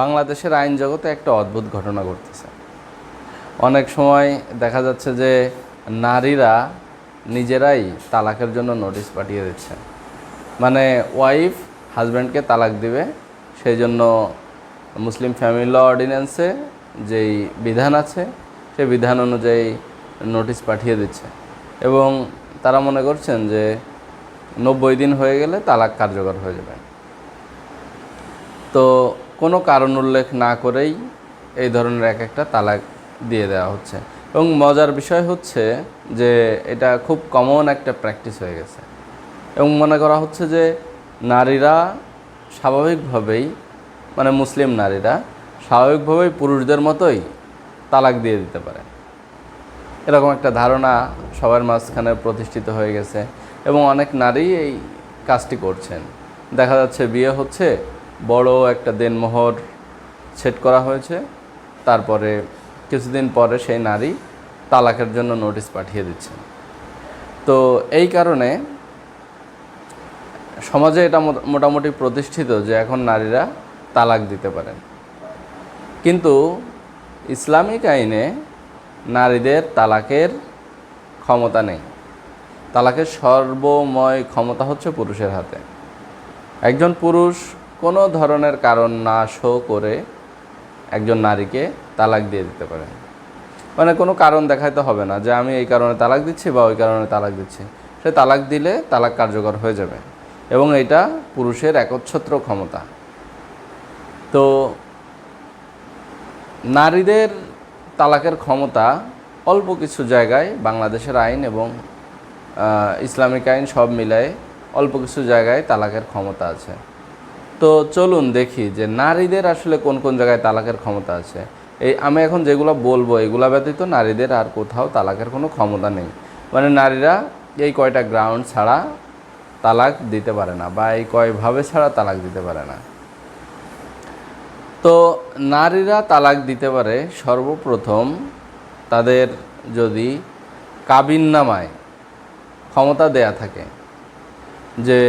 বাংলাদেশের আইন জগতে একটা অদ্ভুত ঘটনা ঘটতেছে। অনেক সময় দেখা যাচ্ছে যে নারীরা নিজেরাই তালাকের জন্য নোটিশ পাঠিয়ে দিচ্ছে মানে ওয়াইফ হাজব্যান্ডকে তালাক দিবে, সেই জন্য মুসলিম ফ্যামিলি ল অর্ডিন্যান্সে যেই বিধান আছে, সেই বিধান অনুযায়ী নোটিশ পাঠিয়ে দিচ্ছে। এবং তারা মনে করছেন যে নব্বই দিন হয়ে গেলে তালাক কার্যকর হয়ে যাবে। তো কোনো কারণ উল্লেখ না করেই এই ধরনের এক একটা তালাক দিয়ে দেওয়া হচ্ছে। এবং মজার বিষয় হচ্ছে যে এটা খুব কমন একটা প্র্যাকটিস হয়ে গেছে। এবং মনে করা হচ্ছে যে নারীরা স্বাভাবিকভাবেই মানে মুসলিম নারীরা স্বাভাবিকভাবেই পুরুষদের মতোই তালাক দিয়ে দিতে পারে। এরকম একটা ধারণা সবার মাঝখানে প্রতিষ্ঠিত হয়ে গেছে এবং অনেক নারী এই কাজটি করছেন। দেখা যাচ্ছে বিয়ে হচ্ছে বড় একটা দেনমোহর সেট করা হয়েছে। তারপরে কিছুদিন পরে সেই নারী তালাকের জন্য নোটিশ পাঠিয়ে দিচ্ছে তো এই কারণে সমাজে এটা মোটা- মোটামুটি প্রতিষ্ঠিত যে এখন নারীরা তালাক দিতে পারেন। কিন্তু ইসলামিক আইনে নারীদের তালাকের ক্ষমতা নেই। তালাকের সর্বময় ক্ষমতা হচ্ছে পুরুষের হাতে। একজন পুরুষ কোনো ধরনের কারণ না শো করে একজন নারীকে তালাক দিয়ে দিতে পারে মানে কোনো কারণ দেখাইতে হবে না যে আমি এই কারণে তালাক দিচ্ছি বা ওই কারণে তালাক দিচ্ছি। সে তালাক দিলে তালাক কার্যকর হয়ে যাবে এবং এটা পুরুষের একচ্ছত্র ক্ষমতা। তো নারীদের তালাকের ক্ষমতা অল্প কিছু জায়গায় বাংলাদেশের আইন এবং ইসলামিক আইন সব মিলায়ে অল্প কিছু জায়গায় তালাকের ক্ষমতা আছে। তো চলুন দেখি যে নারীদের আসলে কোন কোন জায়গায় তালাকের ক্ষমতা আছে। এই আমি এখন যেগুলো বলব, এগুলো ব্যতীত নারীদের আর কোথাও তালাকের কোনো ক্ষমতা নেই। মানে নারীরা এই কয়টা গ্রাউন্ড ছাড়া তালাক দিতে পারে না বা এই কয়ভাবে ছাড়া তালাক দিতে পারে না। তো নারীরা তালাক দিতে পারে সর্বপ্রথম তাদের যদি কাবিননামায় ক্ষমতা দেয়া থাকে যে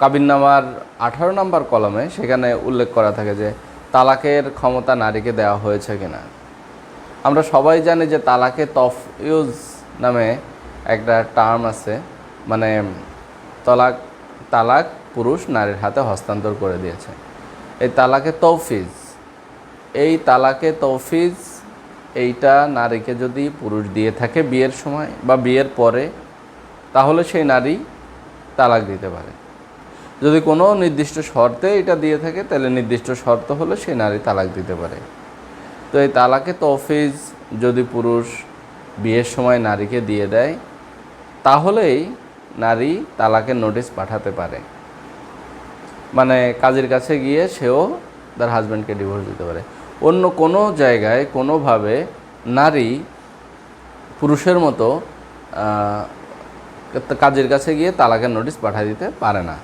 কাবিননামার আঠারো নম্বর কলমে সেখানে উল্লেখ করা থাকে যে তালাকের ক্ষমতা নারীকে দেওয়া হয়েছে কিনা। আমরা সবাই জানি যে তালাকে তফ ইউজ নামে একটা টার্ম আছে মানে তলাক, তালাক পুরুষ নারীর হাতে হস্তান্তর করে দিয়েছে। এই তালাকে তৌফিজ এই তালাকে তৌফিজ এইটা নারীকে যদি পুরুষ দিয়ে থাকে বিয়ের সময় বা বিয়ের পরে, তাহলে সেই নারী তালাক দিতে পারে। যদি কোনো নির্দিষ্ট শর্তে এটা দিয়ে থাকে, তাহলে নির্দিষ্ট শর্ত হলে সে নারী তালাক দিতে পারে। তো এই তালাকে তৌফিজ যদি পুরুষ বিয়ের সময় নারীকে দিয়ে দেয়, তাহলেই নারী তালাকের নোটিশ পাঠাতে পারে। মানে কাজের কাছে গিয়ে সেও তার হাজব্যান্ডকে ডিভোর্স দিতে পারে। অন্য কোনো জায়গায় কোনোভাবে নারী পুরুষের মতো কাজের কাছে গিয়ে তালাকের নোটিশ পাঠিয়ে দিতে পারে না,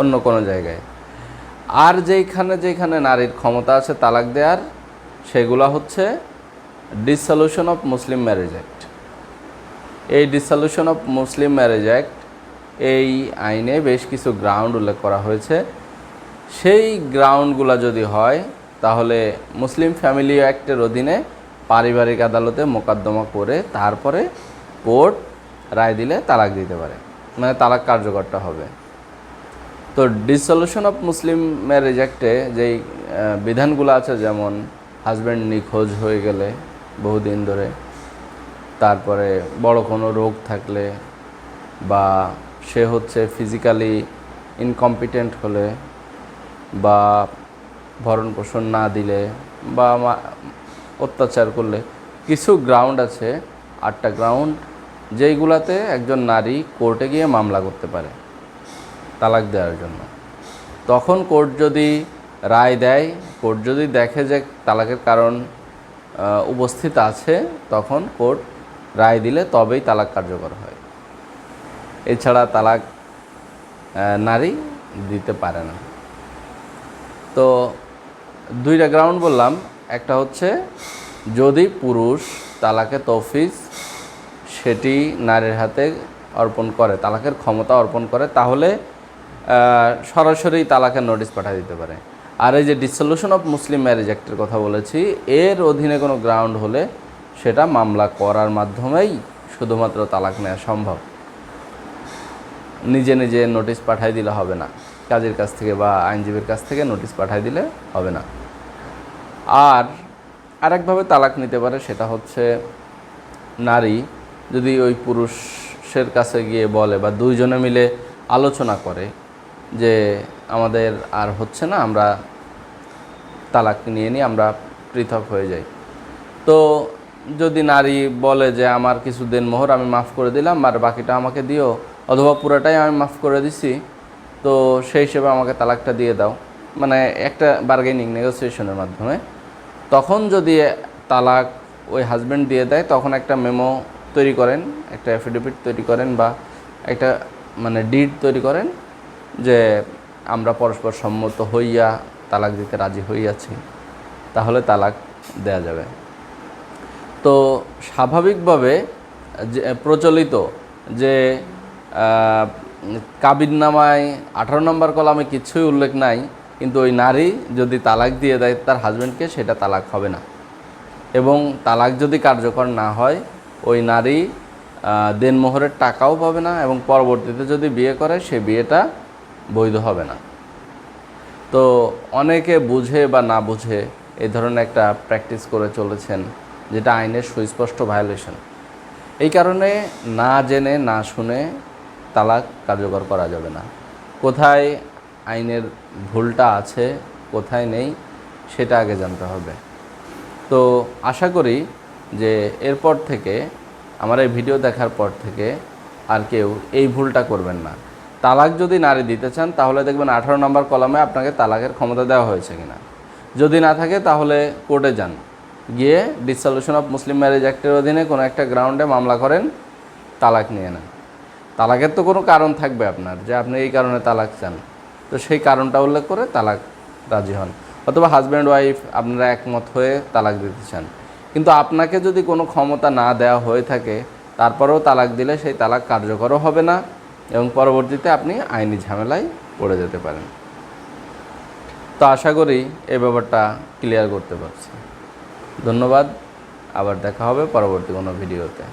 অন্য কোনো জায়গায়। আর যেইখানে যেখানে নারীর ক্ষমতা আছে তালাক দেওয়ার সেগুলো হচ্ছে dissolution of Muslim marriage act এই dissolution of Muslim marriage act এই আইনে বেশ কিছু গ্রাউন্ড উল্লেখ করা হয়েছে। সেই গ্রাউন্ডগুলো যদি হয়, তাহলে মুসলিম ফ্যামিলি অ্যাক্টের অধীনে পারিবারিক আদালতে মোকদ্দমা করে তারপরে কোর্ট রায় দিলে তালাক দিতে পারে। মানে তালাক কার্যকরটা হবে। তো ডিসলিউশন অফ মুসলিম ম্যারেজ অ্যাক্টে যেই বিধানগুলো আছে যেমন হাজব্যান্ড নিখোঁজ হয়ে গেলে বহুদিন ধরে, তারপরে বড় কোনো রোগ থাকলে বা সে হচ্ছে ফিজিক্যালি ইনকম্পিটেন্ট হলে বা ভরণ পোষণ না দিলে বা অত্যাচার করলে, কিছু গ্রাউন্ড আছে, আটটা গ্রাউন্ড যেইগুলাতে একজন নারী কোর্টে গিয়ে মামলা করতে পারে, তালাক দেওয়ার জন্য। তখন কোর্ট যদি রায় দেয়, কোর্ট যদি দেখে যে তালাকের কারণ উপস্থিত আছে, তখন কোর্ট রায় দিলে তবেই তালাক কার্যকর হয়। এছাড়া তালাক নারী দিতে পারে না। তো দুইটা গ্রাউন্ড বললাম। একটা হচ্ছে যদি পুরুষ তালাকে তৌফিজ সেটি নারীর হাতে অর্পণ করে, তালাকের ক্ষমতা অর্পণ করে, তাহলে সরাসরি তালাকের নোটিশ পাঠিয়ে দিতে পারে। আর এই যে ডিসলিউশন অফ মুসলিম ম্যারেজ অ্যাক্টের কথা বলেছি, এর অধীনে কোনো গ্রাউন্ড হলে সেটা মামলা করার মাধ্যমেই শুধুমাত্র তালাক নেওয়া সম্ভব। নিজে নিজে নোটিশ পাঠাই দিলে হবে না। কাজের কাছ থেকে বা আইনজীবীর কাছ থেকে নোটিশ পাঠাই দিলে হবে না। আর আরেকভাবে তালাক নিতে পারে সেটা হচ্ছে নারী যদি ওই পুরুষের কাছে গিয়ে বলে বা দুইজনে মিলে আলোচনা করে যে আমাদের আর হচ্ছে না, আমরা তালাক নিয়ে নিই, আমরা পৃথক হয়ে যাই। তো যদি নারী বলে যে আমার কিছু দেন মোহর আমি মাফ করে দিলাম, আর বাকিটা আমাকে দিও, অথবা পুরোটাই আমি মাফ করে দিছি, তো সেই হিসেবে আমাকে তালাকটা দিয়ে দাও। মানে একটা বার্গেনিং নেগোসিয়েশনের মাধ্যমে। তখন যদি তালাক ওই হাজব্যান্ড দিয়ে দেয়, তখন একটা মেমো তৈরি করেন, একটা অ্যাফিডেভিট তৈরি করেন বা একটা মানে ডিড তৈরি করেন যে আমরা পরস্পর সম্মত হইয়া তালাক দিতে রাজি হইয়াছি, তাহলে তালাক দেয়া যাবে। তো স্বাভাবিকভাবে যে প্রচলিত যে কাবিননামায় আঠারো নম্বর কলামে কিছুই উল্লেখ নাই, কিন্তু ওই নারী যদি তালাক দিয়ে দেয়, তার হাজব্যান্ডকে সেটা তালাক হবে না। এবং তালাক যদি কার্যকর না হয় ওই নারী দেনমোহরের টাকাও পাবে না এবং পরবর্তীতে যদি বিয়ে করে, সে বিয়েটা বৈধ হবে না। তো অনেকে বুঝে বা না বুঝে এই ধরনের একটা প্র্যাকটিস করে চলেছেন যেটা আইনের সুস্পষ্ট ভায়োলেশন। এই কারণে না জেনে, না শুনে তালাক কার্যকর করা যাবে না। কোথায় আইনের ভুলটা আছে, কোথায় নেই, সেটা আগে জানতে হবে। তো আশা করি যে এরপর থেকে, আমার এই ভিডিও দেখার পর থেকে আর কেউ এই ভুলটা করবেন না। তালাক যদি নারী দিতে চান, তাহলে দেখবেন আঠারো নম্বর কলমে আপনাকে তালাকের ক্ষমতা দেওয়া হয়েছে কিনা। যদি না থাকে, তাহলে কোর্টে যান। গিয়ে ডিসলিউশন অফ মুসলিম ম্যারেজ অ্যাক্টের অধীনে কোনো একটা গ্রাউন্ডে মামলা করেন, তালাক নিয়ে নেন। তালাকের তো কোনো কারণ থাকবে আপনার, যে আপনি এই কারণে তালাক চান। তো সেই কারণটা উল্লেখ করে তালাক রাজি হন। অথবা হাজব্যান্ড ওয়াইফ আপনারা একমত হয়ে তালাক দিতে চান। কিন্তু আপনাকে যদি কোনো ক্ষমতা না দেওয়া হয়ে থাকে, তারপরেও তালাক দিলে সেই তালাক কার্যকরও হবে না এবং পরবর্তীতে আপনি আইনি ঝামেলায় পড়ে যেতে পারেন। তো আশা করি এই ব্যাপারটা ক্লিয়ার করতে পারছি। ধন্যবাদ। আবার দেখা হবে পরবর্তী কোনো ভিডিওতে